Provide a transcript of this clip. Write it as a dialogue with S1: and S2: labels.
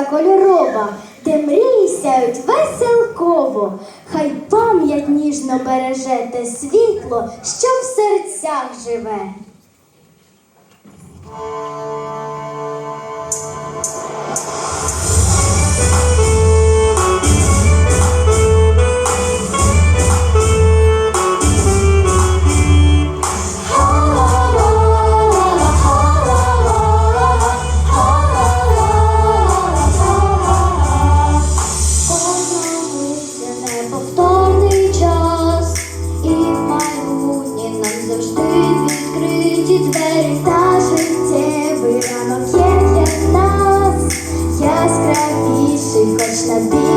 S1: та кольорова, де мрії сяють веселково. Хай пам'ять ніжно береже те світло, що в серцях живе. las vidas.